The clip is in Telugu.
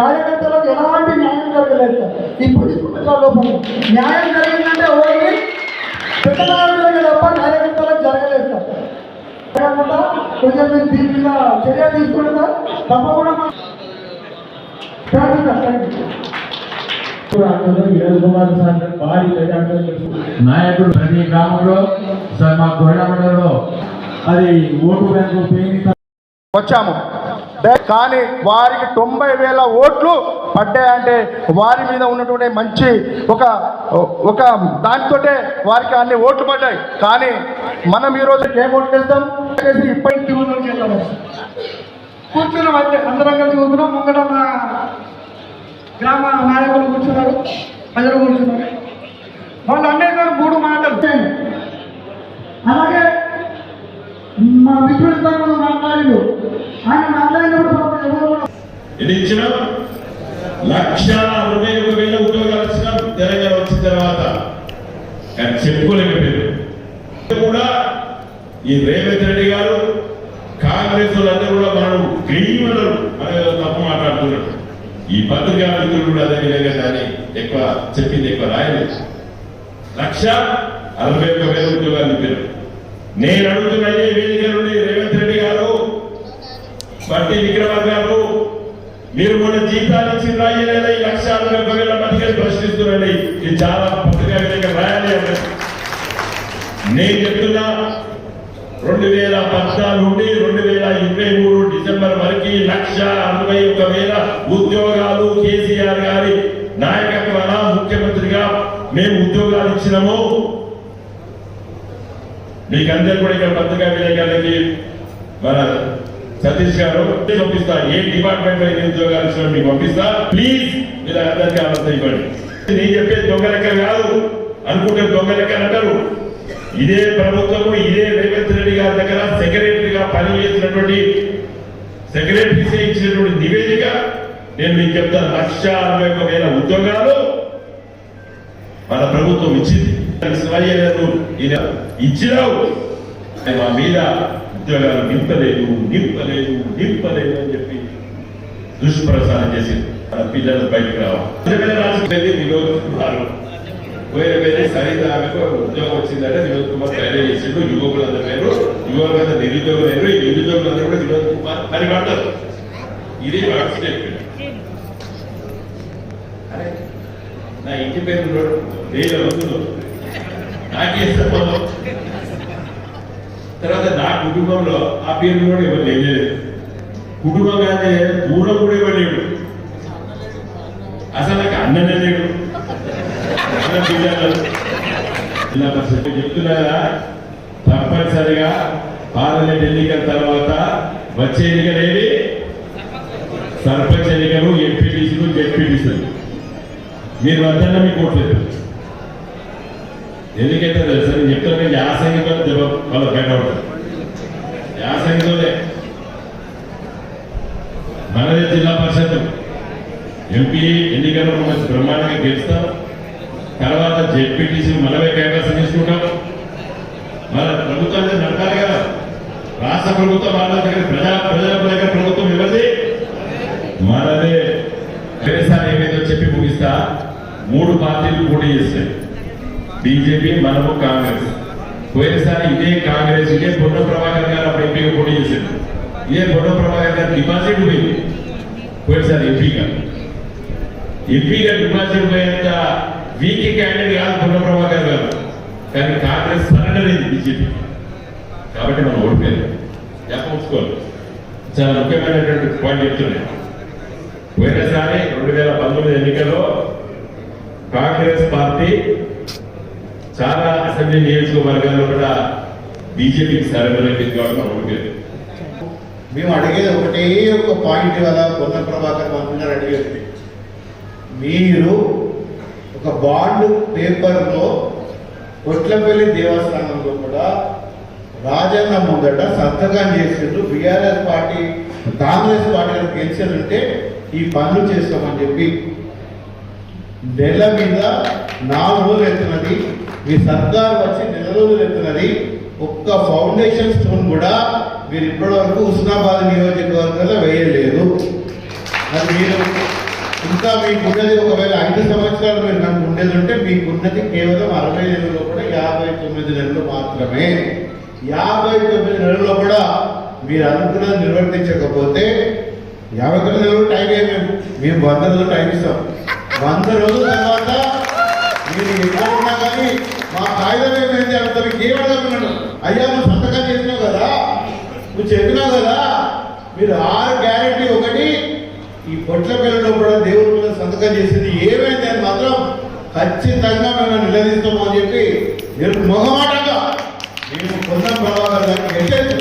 కార్యకర్తలకు ఎలాంటి న్యాయం జరగలేదు సార్ ఇప్పుడు తీసుకుంటే లోపం. న్యాయం జరిగిందంటే ఓన్లీ పెద్దనాయకులకి తప్ప కార్యకర్తలకు జరగలేదు సార్. కాకుండా కొంచెం మీరు దీని మీద చర్య తీసుకుంటే సార్ తప్పకుండా. నాయకుడు ప్రతి గ్రామంలో సార్ మా గొడవలో అది ఓటు బ్యాంకు వచ్చాము. కానీ వారికి తొంభై వేల ఓట్లు పడ్డాయంటే వారి మీద ఉన్నటువంటి మంచి ఒక ఒక దానితోటే వారికి అన్ని ఓట్లు పడ్డాయి. కానీ మనం ఈరోజు ఏం ఓట్లు వెళ్తాం అనేసి ఇప్పటికి తిరుగులోకి వెళ్తాము కూర్చున్నాం అంటే అందరం కలిసి కూర్చున్నాం. ముంగట మా గ్రామ నాయకులు కూర్చున్నారు ప్రజలు కూర్చున్నారు. వాళ్ళు గారు మూడు మాటలు అలాగే మా మిత్రుడు ఇచ్చిన లక్ష అరవై ఒక వేల ఉద్యోగాలు ఇచ్చిన తెలంగాణ వచ్చిన తర్వాత కానీ చెప్పుకోలేకపోయారు. కూడా ఈ రేవంత్ రెడ్డి గారు కాంగ్రెస్ వాళ్ళందరూ కూడా మనం క్రీమలు మన తప్ప మాట్లాడుతున్నాడు ఈ పత్రికా మిత్రులు కూడా అదే విధంగా దాన్ని ఎక్కువ చెప్పింది ఎక్కువ రాయలేదు. లక్ష అరవై ఒక వేల ఉద్యోగాలు ఇప్పారు నేను అడుగుతున్న వేదిక నుండి రేవంత్ రెడ్డి గారు బట్టి విక్రమార్ గారు మీరు కూడా జీతాలు ఇచ్చిన రాయలేదా ఈ లక్ష అరవై వేల మందికి ప్రశ్నిస్తున్నారండి. ఇది చాలా పత్రిక రాయాలి నేను చెప్తున్నా రెండు వేల పద్నాలుగు నుండి రెండు వేల ఇరవై మూడు డిసెంబర్ వరకు లక్ష అరవై ఒక వేల ఉద్యోగాలు కేసీఆర్ గారి నాయకత్వాన ముఖ్యమంత్రిగా మేము ఉద్యోగాలు ఇచ్చినాము. మీకు కూడా ఇక్కడ పత్రికా విలేకరులకి మన సతీష్ గారు పంపిస్తా. ఏ డిపార్ట్మెంట్లో ఎన్ని ఉద్యోగాలు ఇచ్చినా మీకు పంపిస్తా. ప్లీజ్ మీరు అందరికీ ఆలోచన ఇవ్వండి. నేను చెప్పేది దొంగ లెక్క కాదు. అనుకుంటే దొంగ లెక్క అంటారు. ఇదే ప్రభుత్వము ఇదే రేవంత్ రెడ్డి గారి దగ్గర సెక్రటరీగా పనిచేసినటువంటి సెక్రటరీ ఇచ్చినటువంటి నివేదిక. నేను మీకు చెప్తాను లక్ష అరవై ఒక వేల ఉద్యోగాలు మన ప్రభుత్వం ఇచ్చింది. ఇచ్చినావు. మా మీద ఉద్యోగాలు నింపలేదు నింపలేదు నింపలేదు అని చెప్పి దుష్ప్రచారం చేసి పిల్లలు బయటకు రావాలి. వినోద్కుమారు వేరే వేరే సరిత ఆమెకు ఉద్యోగం వచ్చిందంటే వినోద్ కుమార్ తయారు చేసిండు. యువకులందరూ పేరు యువకులందరూ నిరుద్యోగులు లేరు. ఈ నిరుద్యోగులందరూ కూడా వినోద్ కుమార్ అని పడతారు ఇది వాటి అరే నా ఇంటి పేరు ఉన్నాడు వేల వంతులు సంబంధం? తర్వాత నా కుటుంబంలో ఆ పేరు కూడా ఎవరు లేదు కుటుంబంగానే దూరం కూడా ఎవరు లేడు అసలు నాకు అన్ననే లేడు. జిల్లా పరిషత్ చెప్తున్నారా తప్పనిసరిగా పార్లమెంట్ ఎన్నికల తర్వాత వచ్చే ఎన్నికలేవి? సర్పంచ్ ఎన్నికలు ఎంపీటీసీలు జెడ్పీటీసీలు మీరు వద్దన్న మీకు ఓట్లేదు ఎందుకంటే తెలుసా? నేను చెప్తాను యాసంగితో దెబ్బ వాళ్ళ బయట ఉంటుంది యాసంగితోనే మనదే జిల్లా పరిషత్ ఎంపీ ఎన్నికల్లో మనం బ్రహ్మాండంగా గెలుస్తాం. తర్వాత జెడ్పీటీసీ మనమే కైవసం తీసుకుంటాం మన ప్రభుత్వాన్ని నడపాలి కదా. రాష్ట్ర ప్రభుత్వం వాళ్ళ దగ్గర ప్రజా ప్రజల దగ్గర ప్రభుత్వం ఇవ్వండి మనదే. వేరేసారి ఏమైందో చెప్పి ముగిస్తా. మూడు పార్టీలు పోటీ చేస్తాయి బీజేపీ మనము కాంగ్రెస్. పోయినసారి ఇదే కాంగ్రెస్ ఇదే పొన్న ప్రభాకర్ గారు అప్పుడు ఎంపీగా పోటీ చేశారు. ఇదే పొన్న ప్రభాకర్ గారు డిపాజిట్ పోయింది. పోయినసారి ఎంపీగా. ఎంపీగా డిపాజిట్ పోయేంత వీక్ క్యాండిడేట్ కాదు పొన్న ప్రభాకర్ గారు. కానీ కాంగ్రెస్ సరెండర్ అయింది బీజేపీ. కాబట్టి మనం ఓడిపోయారు చెప్పంచుకోవాలి చాలా ముఖ్యమైనటువంటి పాయింట్ చెప్తున్నాయి. పోయినసారి రెండు వేల పంతొమ్మిది ఎన్నికల్లో కాంగ్రెస్ పార్టీ చాలా అసెంబ్లీ నియోజకవర్గాల్లో కూడా బీజేపీకి సరెండర్ అయిపోయింది కాబట్టి మేము అడిగేది ఒకటే ఒక పాయింట్ కదా కొత్త ప్రభాకర్ మంత్రి గారు అడిగేది. మీరు ఒక బాండ్ పేపర్లో కొట్లపల్లి దేవస్థానంలో కూడా రాజన్న ముందట సంతకం చేసిండ్రు. బీఆర్ఎస్ పార్టీ కాంగ్రెస్ పార్టీ గెలిచారంటే ఈ పనులు చేస్తామని చెప్పి నెల మీద నాలుగు రోజులు ఎత్తున్నది. మీ సర్దార్ వచ్చి నెల రోజులు ఎత్తున్నది. ఒక్క ఫౌండేషన్ స్టోన్ కూడా మీరు ఇప్పటి వరకు ఉస్నాబాద్ నియోజకవర్గంలో వేయలేదు. అది మీరు ఇంకా మీకున్నది ఒకవేళ ఐదు సంవత్సరాలు మీరు నాకు ఉండేది ఉంటే మీకున్నది కేవలం అరవై నెలల్లో కూడా యాభై తొమ్మిది నెలలు మాత్రమే. యాభై తొమ్మిది నెలల్లో కూడా మీరు అనుకున్నది నిర్వర్తించకపోతే యాభై తొమ్మిది నెలలు టైం ఏమేమి మేము వంద రోజులు టైం ఇస్తాం. వంద రోజుల తర్వాత మీరు ఎక్కడ ఉన్నా కానీ మా కాగితం ఏమైంది అంత మీకు ఏమడగలను అయ్యా నువ్వు సంతకం చేసినావు కదా? నువ్వు చెప్పినావు కదా? మీరు ఆరు గ్యారెంటీ ఒకటి ఈ పొట్ల పిల్లలు కూడా దేవుడి మీద సంతకం చేసింది. ఏమైంది? అని మాత్రం ఖచ్చితంగా మేము నిలదీస్తాము అని చెప్పి నేను మొహమాటంగా మేము కొన్న ప్రభావం దానికి